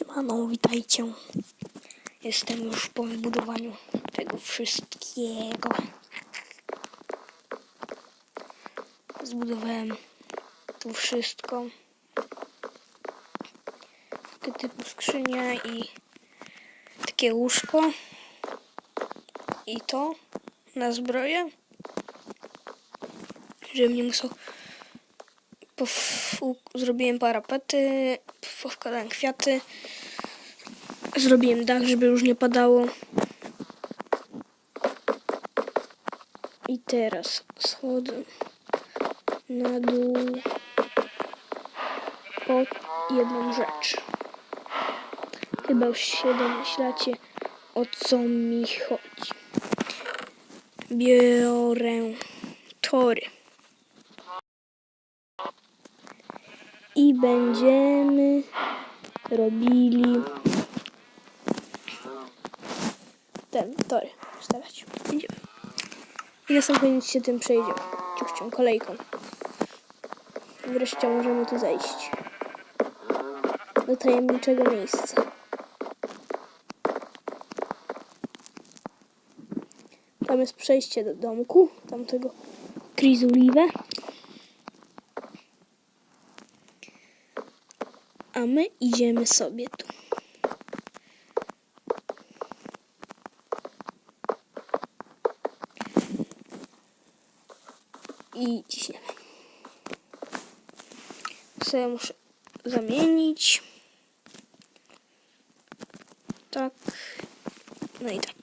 Siemano, witajcie. Jestem już po wybudowaniu tego wszystkiego. Zbudowałem tu wszystko. Takie typu skrzynia i takie łóżko. I to na zbroję. Żebym nie musiał pof- zrobiłem parapety, powkładałem kwiaty, zrobiłem dach, żeby już nie padało. I teraz schodzę na dół po jedną rzecz. Chyba już się domyślacie, o co mi chodzi. Biorę tory. I będziemy robili ten tory stawiać. Idziemy. I na sam koniec się tym przejdziemy. Ciuchcią, kolejką. Wreszcie możemy tu zejść. Do tajemniczego miejsca. Tam jest przejście do domku, tamtego Krizuliwe. A my idziemy sobie tu. I ciśniemy. Sobie muszę zamienić. Tak. No i tak.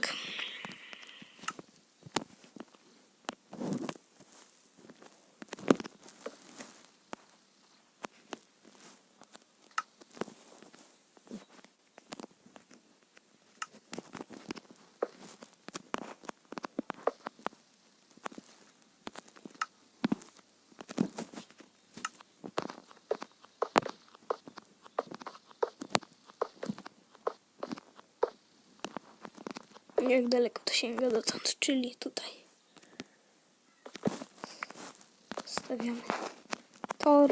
Jak daleko to sięga dotąd, czyli tutaj. Stawiamy tor.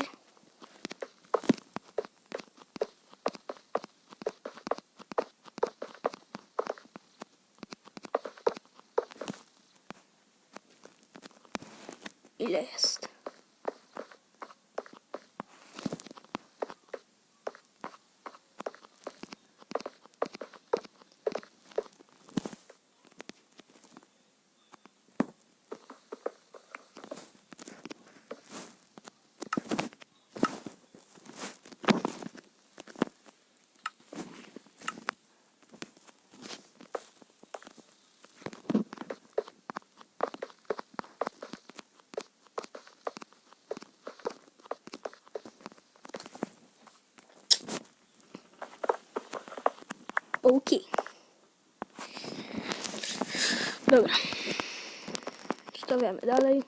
Ile jest? Ok. Dobra. Stawiamy dalej.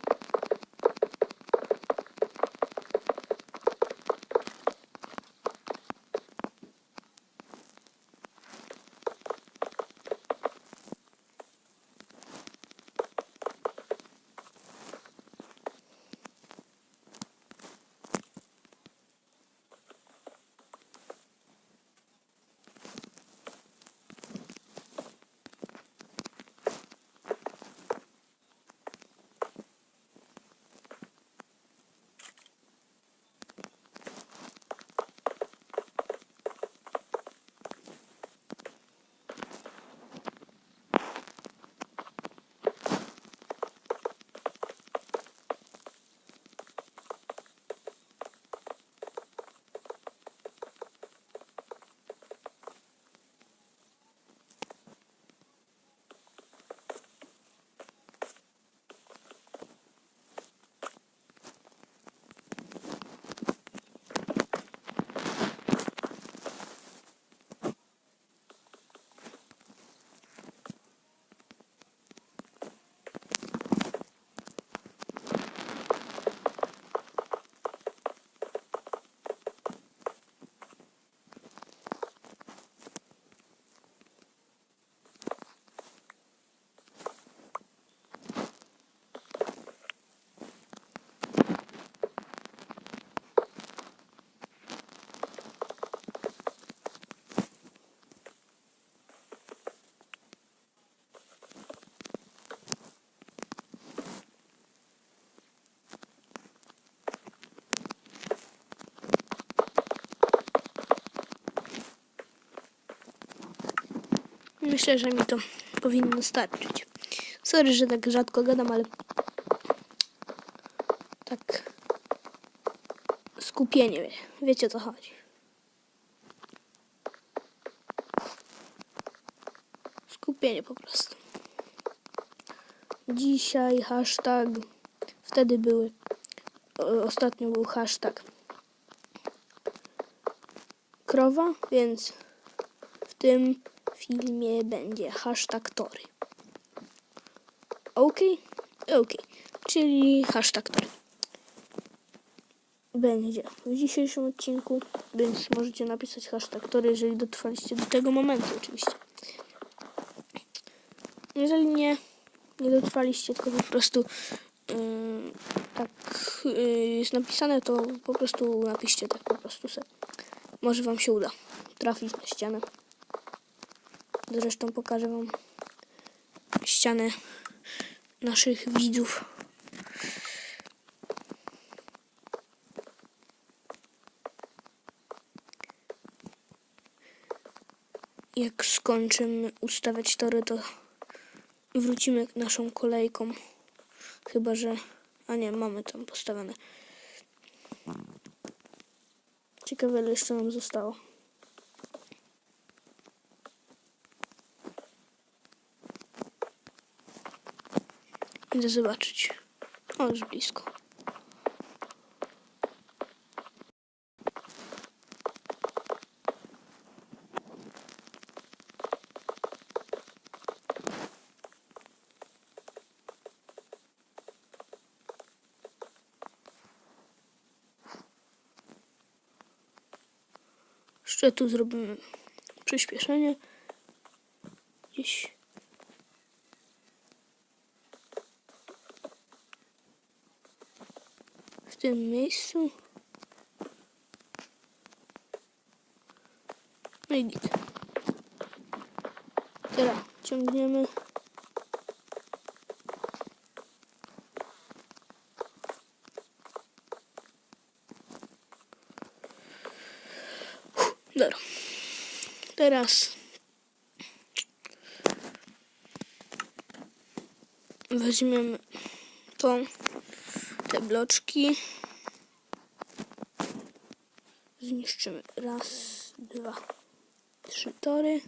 Myślę, że mi to powinno starczyć. Sorry, że tak rzadko gadam, ale tak skupienie, wie- wiecie o co chodzi. Skupienie po prostu. Dzisiaj hashtag, wtedy były, ostatnio był hashtag krowa, więc w tym filmie będzie hashtag tory. Ok? Ok. Czyli hashtag tory. Będzie w dzisiejszym odcinku, więc możecie napisać hashtag tory, jeżeli dotrwaliście do tego momentu oczywiście. Jeżeli nie, nie dotrwaliście, tylko po prostu yy, tak yy, jest napisane, to po prostu napiszcie tak po prostu se. Może wam się uda trafić na ścianę. Zresztą pokażę wam ścianę naszych widzów. Jak skończymy ustawiać tory, to wrócimy naszą kolejką. Chyba, że... A nie, mamy tam postawione. Ciekawe, ile jeszcze nam zostało. Idę zobaczyć. O, już blisko. Jeszcze tu zrobimy przyspieszenie. Gdzieś. W tym miejscu. No i git. Teraz ciągniemy. Dobra. Teraz weźmiemy tą, te bloczki. Zniszczymy raz, dwa, trzy tory.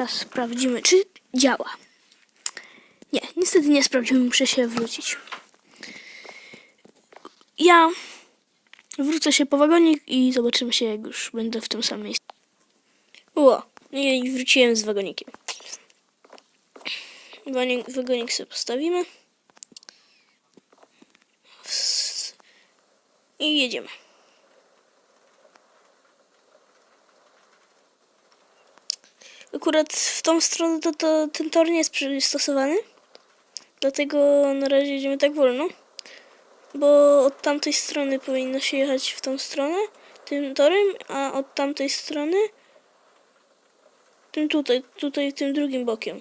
Teraz sprawdzimy, czy działa. Nie, niestety nie sprawdziłem, muszę się wrócić. Ja wrócę się po wagonik i zobaczymy się, jak już będę w tym samym miejscu. Ło, i wróciłem z wagonikiem. Wagonik, wagonik sobie postawimy. I jedziemy. Akurat w tą stronę to, to ten tor nie jest przystosowany. Dlatego na razie jedziemy tak wolno. Bo od tamtej strony powinno się jechać w tą stronę tym torem, a od tamtej strony tym tutaj, tutaj tym drugim bokiem.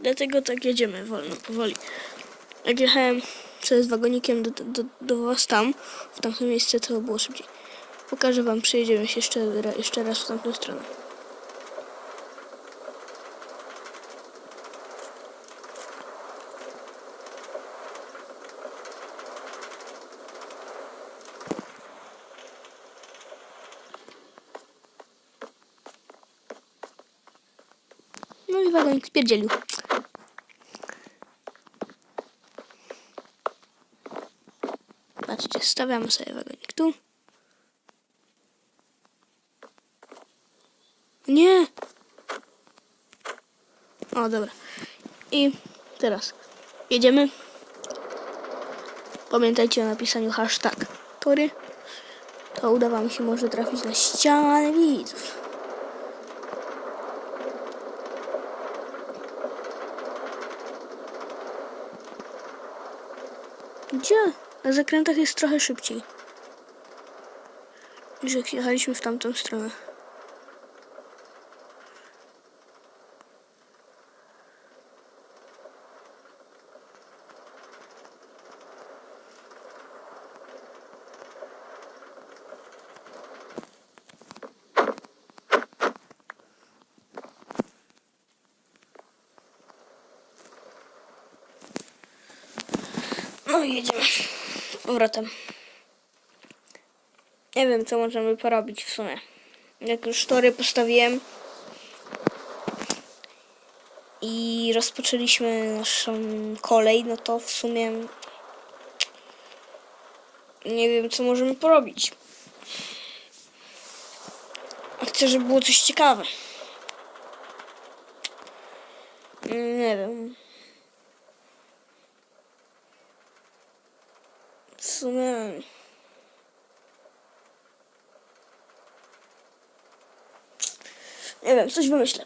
Dlatego tak jedziemy wolno, powoli. Jak jechałem sobie z wagonikiem do, do, do was tam, w tamte miejsce, to było szybciej. Pokażę wam, przejedziemy się jeszcze, jeszcze raz w tamtą stronę. No i wagonik spierdzielił. Patrzcie, stawiamy sobie wagonik tu. Nie! O, dobra. I teraz jedziemy. Pamiętajcie o napisaniu hashtag tory. To uda wam się może trafić na ścianę widzów. Gdzie? Na zakrętach jest trochę szybciej. Niż jak jechaliśmy w tamtą stronę. No i jedziemy. Z powrotem. Nie wiem, co możemy porobić w sumie. Jak już tory postawiłem i rozpoczęliśmy naszą kolej, no to w sumie nie wiem, co możemy porobić. Chcę, żeby było coś ciekawe. Nie wiem. Sumie. Nie wiem, coś wymyślę.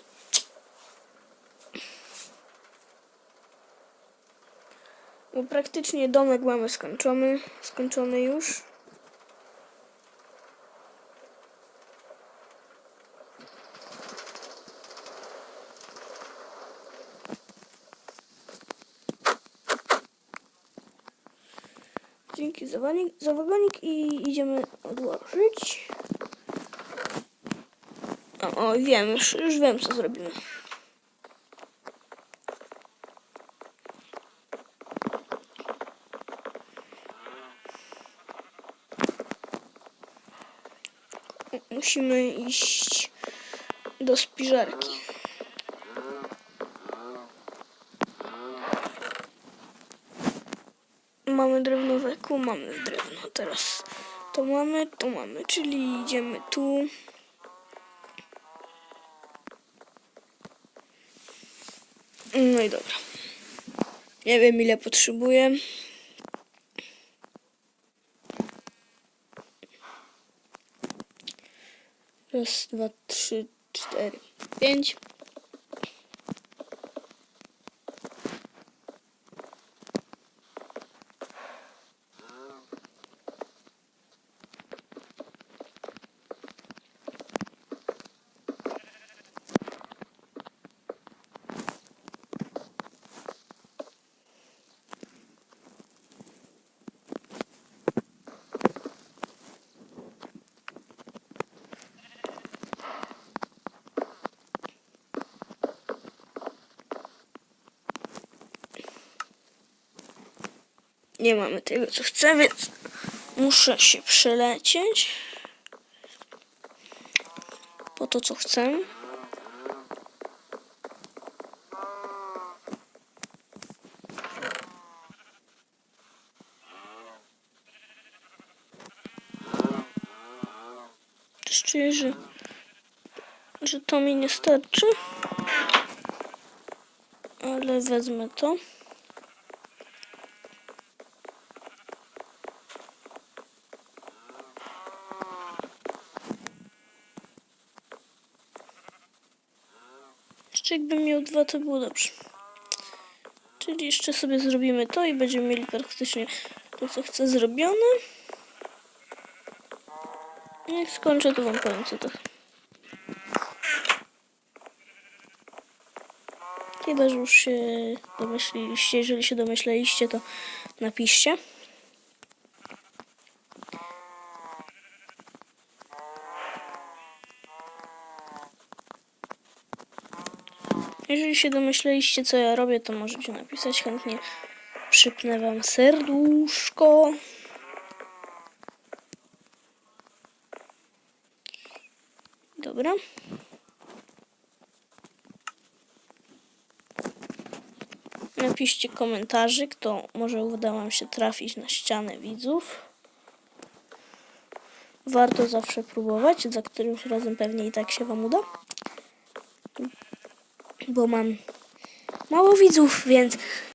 Bo praktycznie domek mamy skończony. Skończony już. Dzięki za wagonik, i idziemy odłożyć. O, o wiem, już, już wiem co zrobimy. Musimy iść do spiżarki. Mamy drewno w eku, mamy drewno. Teraz to mamy, to mamy, czyli idziemy tu. No i dobra. Nie wiem ile potrzebuję. Raz, dwa, trzy, cztery, pięć. Nie mamy tego, co chcę, więc muszę się przelecieć po to, co chcę. Czuję, że, że to mi nie starczy. Ale wezmę to. Dwa, to było dobrze. Czyli jeszcze sobie zrobimy to i będziemy mieli praktycznie to, co chcę zrobione. Jak skończę, to wam powiem, co to. Chyba, że już się domyśliliście. Jeżeli się domyśleliście, to napiszcie. Jeżeli się domyśleliście, co ja robię, to możecie napisać chętnie. Przypnę wam serduszko. Dobra. Napiszcie komentarzyk, to może uda wam się trafić na ścianę widzów. Warto zawsze próbować, za którymś razem pewnie i tak się wam uda bo mam mało widzów, więc